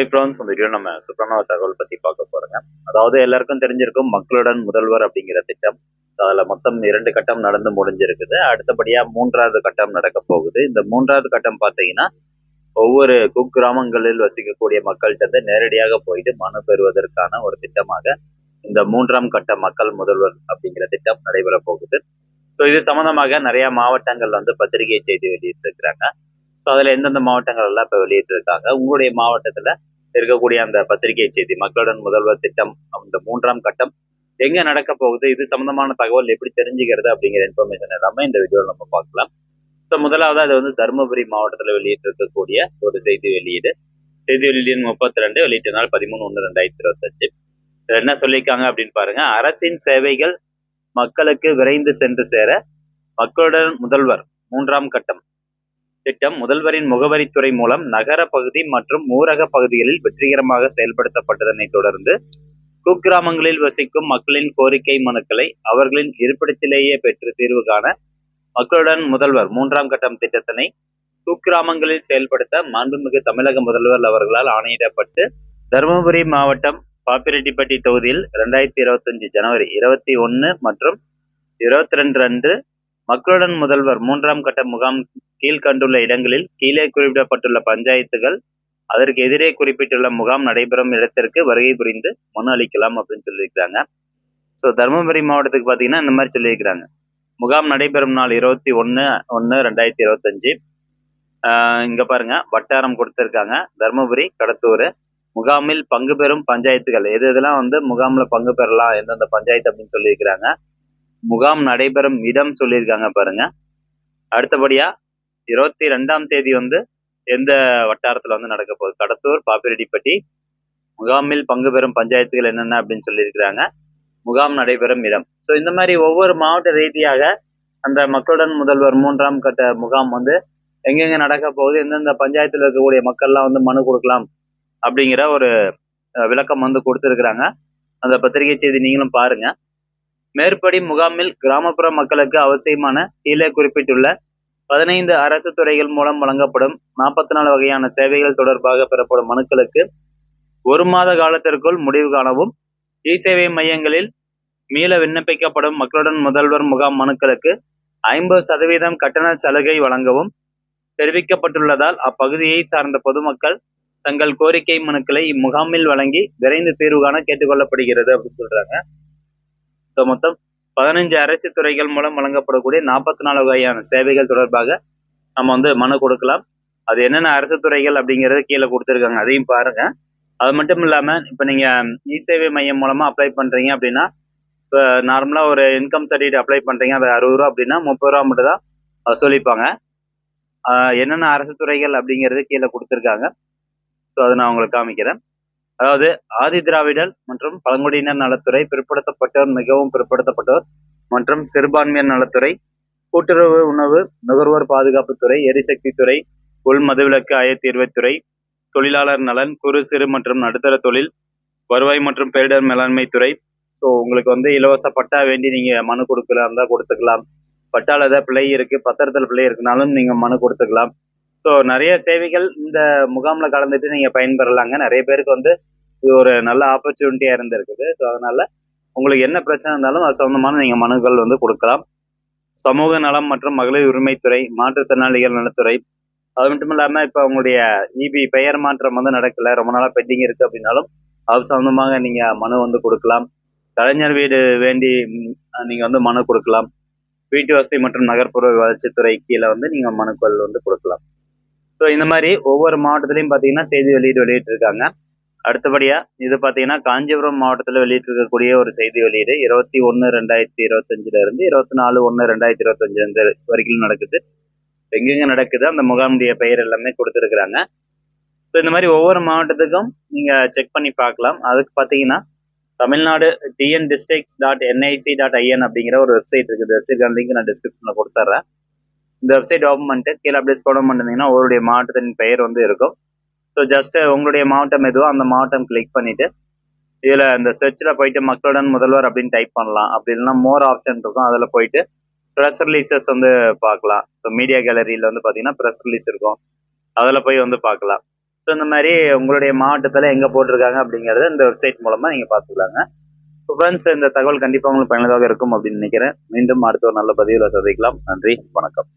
இப்போ வந்து இந்த வீடியோ நம்ம சூப்பரான தகவல் பத்தி பார்க்க போறோங்க. அதாவது எல்லாருக்கும் தெரிஞ்சிருக்கும் மக்களுடன் முதல்வர் அப்படிங்கிற திட்டம். அதில் மொத்தம் இரண்டு கட்டம் நடந்து முடிஞ்சிருக்குது. அடுத்தபடியாக மூன்றாவது கட்டம் நடக்க போகுது. இந்த மூன்றாவது கட்டம் பார்த்தீங்கன்னா ஒவ்வொரு குக்கிராமங்களில் வசிக்கக்கூடிய மக்கள்கிட்ட இருந்து நேரடியாக போயிட்டு மனு பெறுவதற்கான ஒரு திட்டமாக இந்த மூன்றாம் கட்ட மக்கள் முதல்வர் அப்படிங்கிற திட்டம் நடைபெற போகுது. ஸோ இது சம்மந்தமாக நிறைய மாவட்டங்கள் வந்து பத்திரிகை செய்தி வெளியிட்டிருக்கிறாங்க. ஸோ அதில் எந்தெந்த மாவட்டங்கள் எல்லாம் இப்போ வெளியிட்டிருக்காங்க? உங்களுடைய மாவட்டத்தில் இருக்கக்கூடிய அந்த பத்திரிகை செய்தி மக்களுடன் முதல்வர் திட்டம் அந்த மூன்றாம் கட்டம் எங்க நடக்க போகுது இது சம்பந்தமான தகவல் எப்படி தெரிஞ்சுக்கிறது அப்படிங்கிற இன்ஃபர்மேஷன் எல்லாமே இந்த வீடியோவில் நம்ம பார்க்கலாம். ஸோ முதலாவது அது வந்து தருமபுரி மாவட்டத்தில் வெளியிட்டிருக்கக்கூடிய ஒரு செய்தி வெளியீடு. செய்தி வெளியீடு முப்பத்தி ரெண்டு வெளியிட்ட நாள் பதிமூணு ஒன்று ரெண்டாயிரத்தி இருபத்தஞ்சு. என்ன சொல்லியிருக்காங்க அப்படின்னு பாருங்க. அரசின் சேவைகள் மக்களுக்கு விரைந்து சென்று சேர மக்களுடன் முதல்வர் மூன்றாம் கட்டம் திட்டம் முதல்வரின் முகவரித்துறை மூலம் நகர பகுதி மற்றும் ஊரக பகுதிகளில் வெற்றிகரமாக செயல்படுத்தப்பட்டதனை தொடர்ந்து குக்கிராமங்களில் வசிக்கும் மக்களின் கோரிக்கை மனுக்களை அவர்களின் இருப்பிடத்திலேயே பெற்று தீர்வு காண மக்களுடன் முதல்வர் மூன்றாம் கட்டம் திட்டத்தினை குக்கிராமங்களில் செயல்படுத்த மாண்புமிகு தமிழக முதல்வர் அவர்களால் ஆணையிடப்பட்டு தருமபுரி மாவட்டம் பாப்பிரெட்டிப்பட்டி தொகுதியில் இரண்டாயிரத்தி இருபத்தஞ்சு ஜனவரி இருபத்தி ஒன்று மற்றும் இருபத்தி ரெண்டு அன்று மக்களுடன் முதல்வர் மூன்றாம் கட்ட முகாம் கீழ்கண்டுள்ள இடங்களில் கீழே குறிப்பிடப்பட்டுள்ள பஞ்சாயத்துகள் அதற்கு எதிரே குறிப்பிட்டுள்ள முகாம் நடைபெறும் இடத்திற்கு வருகை புரிந்து மனு அளிக்கலாம் அப்படின்னு சொல்லியிருக்கிறாங்க. ஸோ தருமபுரி மாவட்டத்துக்கு பார்த்தீங்கன்னா இந்த மாதிரி சொல்லியிருக்கிறாங்க. முகாம் நடைபெறும் நாள் இருபத்தி ஒன்று ஒன்று ரெண்டாயிரத்தி இருபத்தஞ்சு. இங்கே பாருங்க வட்டாரம் கொடுத்துருக்காங்க. தருமபுரி கடத்தூர் முகாமில் பங்கு பெறும் பஞ்சாயத்துகள். எது இதெல்லாம் வந்து முகாமில் பங்கு பெறலாம் எந்தெந்த பஞ்சாயத்து அப்படின்னு சொல்லியிருக்கிறாங்க. முகாம் நடைபெறும் இடம் சொல்லியிருக்காங்க பாருங்க. அடுத்தபடியாக இருபத்தி ரெண்டாம் தேதி வந்து எந்த வட்டாரத்தில் வந்து நடக்க போகுது? கடத்தூர் பாப்பிரெட்டிப்பட்டி முகாமில் பங்கு பெறும் பஞ்சாயத்துகள் என்னென்ன அப்படின்னு சொல்லியிருக்கிறாங்க. முகாம் நடைபெறும் இடம். ஸோ இந்த மாதிரி ஒவ்வொரு மாவட்ட ரீதியாக அந்த மக்களுடன் முதல்வர் மூன்றாம் கட்ட முகாம் வந்து எங்கெங்க நடக்க போகுது எந்தெந்த பஞ்சாயத்தில் இருக்கக்கூடிய மக்கள்லாம் வந்து மனு கொடுக்கலாம் அப்படிங்கிற ஒரு விளக்கம் வந்து கொடுத்துருக்குறாங்க. அந்த பத்திரிகை செய்தி நீங்களும் பாருங்க. மேற்படி முகாமில் கிராமப்புற மக்களுக்கு அவசியமான கீழே குறிப்பிட்டுள்ள பதினைந்து அரசு துறைகள் மூலம் வழங்கப்படும் நாற்பத்தி நாலு வகையான சேவைகள் தொடர்பாக பெறப்படும் மனுக்களுக்கு ஒரு மாத காலத்திற்குள் முடிவு காணவும். இ சேவை மையங்களில் மீள விண்ணப்பிக்கப்படும் மக்களுடன் முதல்வர் முகாம் மனுக்களுக்கு ஐம்பது சதவீதம் கட்டண சலுகை வழங்கவும் தெரிவிக்கப்பட்டுள்ளதால் அப்பகுதியை சார்ந்த பொதுமக்கள் தங்கள் கோரிக்கை மனுக்களை இம்முகாமில் வழங்கி விரைந்து தீர்வு காண கேட்டுக்கொள்ளப்படுகிறது அப்படின்னு சொல்றாங்க. மொத்தம் பதினஞ்சு அரசு துறைகள் மூலம் வழங்கப்படக்கூடிய நாற்பத்தி நாலு வகையான சேவைகள் தொடர்பாக நம்ம வந்து மனு கொடுக்கலாம். அது என்னென்ன அரசு துறைகள் அப்படிங்கறது கீழே கொடுத்துருக்காங்க. அதையும் பாருங்க. அது மட்டும் இல்லாம இப்போ நீங்க இ சேவை மையம் மூலமா அப்ளை பண்றீங்க அப்படின்னா இப்போ நார்மலா ஒரு இன்கம் சர்டிஃபிகேட் அப்ளை பண்றீங்க அது அறுபது ரூபா அப்படின்னா முப்பது ரூபா மட்டும் தான் சொல்லிப்பாங்க. என்னென்ன அரசு துறைகள் அப்படிங்கிறது கீழே கொடுத்துருக்காங்க. ஸோ அதை நான் உங்களுக்கு காமிக்கிறேன். அதாவது ஆதி திராவிடர் மற்றும் பழங்குடியினர் நலத்துறை பிற்படுத்தப்பட்டோர் மிகவும் பிற்படுத்தப்பட்டோர் மற்றும் சிறுபான்மையர் நலத்துறை கூட்டுறவு உணவு நுகர்வோர் பாதுகாப்புத்துறை எரிசக்தித்துறை உள் மதுவிலக்கு ஆயத்தீர்வைத்துறை தொழிலாளர் நலன் குறு சிறு மற்றும் நடுத்தர தொழில் வருவாய் மற்றும் பேரிடர் மேலாண்மை துறை. ஸோ உங்களுக்கு வந்து இலவச பட்டா வேண்டி நீங்க மனு கொடுக்கலாம் இருந்தால் கொடுத்துக்கலாம். பட்டால ஏதாவது பிழை இருக்கு பத்திரத்தில் பிள்ளை இருக்குனாலும் நீங்க மனு கொடுத்துக்கலாம். ஸோ நிறைய சேவைகள் இந்த முகாமில் கலந்துட்டு நீங்க பயன்பெறலாங்க. நிறைய பேருக்கு வந்து இது ஒரு நல்ல ஆப்பர்ச்சுனிட்டியா இருந்திருக்குது. ஸோ அதனால உங்களுக்கு என்ன பிரச்சனை இருந்தாலும் அது சம்மந்தமான நீங்க மனுக்கள் வந்து கொடுக்கலாம். சமூக நலம் மற்றும் மகளிர் உரிமைத்துறை மாற்றுத்திறனாளிகள் நலத்துறை. அது மட்டும் இல்லாம இப்போ உங்களுடைய இபி பெயர் மாற்றம் வந்து நடக்கல. ரொம்ப நாளாக பெண்டிங் இருக்கு அப்படின்னாலும் அது சம்மந்தமாக நீங்க மனு வந்து கொடுக்கலாம். கலைஞர் வீடு வேண்டி நீங்கள் நீங்க வந்து மனு கொடுக்கலாம். வீட்டு வசதி மற்றும் நகர்ப்புற வளர்ச்சித்துறை கீழே வந்து நீங்க மனுக்கள் வந்து கொடுக்கலாம். ஸோ இந்த மாதிரி ஒவ்வொரு மாவட்டத்திலையும் பார்த்தீங்கன்னா செய்தி வெளியீடு வெளியிட்டிருக்காங்க. அடுத்தபடியா இது பார்த்தீங்கன்னா காஞ்சிபுரம் மாவட்டத்தில் வெளியிட்டிருக்கக்கூடிய ஒரு செய்தி வெளியீடு. இருபத்தி ஒன்று ரெண்டாயிரத்தி இருபத்தஞ்சுல இருந்து இருபத்தி நாலு ஒன்று ரெண்டாயிரத்தி இருபத்தஞ்சு அந்த வரைக்கும் நடக்குது. எங்கெங்க நடக்குது அந்த முகாமுடைய பெயர் எல்லாமே கொடுத்துருக்குறாங்க. ஸோ இந்த மாதிரி ஒவ்வொரு மாவட்டத்துக்கும் நீங்கள் செக் பண்ணி பார்க்கலாம். அதுக்கு பார்த்தீங்கன்னா Tamil Nadu TN districts dot NIC dot IN அப்படிங்கிற ஒரு வெப்சைட் இருக்குது. வெப்சைட் லிங்க் நான் டிஸ்கிரிப்ஷனில் கொடுத்துட்றேன் இந்த வெப்சைட் ஓப்பன் பண்ணிட்டு கீழே அப்படியே ஸ்கோடம் பண்ணிருந்தீங்கன்னா உங்களுடைய மாவட்டத்தின் பெயர் வந்து இருக்கும். ஸோ ஜஸ்ட் உங்களுடைய மாவட்டம் எதுவோ அந்த மாவட்டம் கிளிக் பண்ணிட்டு இதில் இந்த சர்ச்சில் போயிட்டு மக்களுடன் முதல்வர் அப்படின்னு டைப் பண்ணலாம். அப்படி இல்லைன்னா மோர் ஆப்ஷன் இருக்கும். அதில் போயிட்டு ப்ரெஸ் ரிலீசஸ் வந்து பார்க்கலாம். ஸோ மீடியா கேலரியில் வந்து பார்த்தீங்கன்னா ப்ரெஸ் ரிலீஸ் இருக்கும். அதில் போய் வந்து பார்க்கலாம். ஸோ இந்த மாதிரி உங்களுடைய மாவட்டத்தில் எங்கே போட்டிருக்காங்க அப்படிங்கிறத இந்த வெப்சைட் மூலமாக நீங்கள் பார்த்துக்கலாங்க. ஸோ ஃப்ரெண்ட்ஸ் இந்த தகவல் கண்டிப்பாக உங்களுக்கு பயனுள்ளதாக இருக்கும் அப்படின்னு நினைக்கிறேன். மீண்டும் அடுத்த ஒரு நல்ல பதிவில் சந்திக்கலாம். நன்றி வணக்கம்.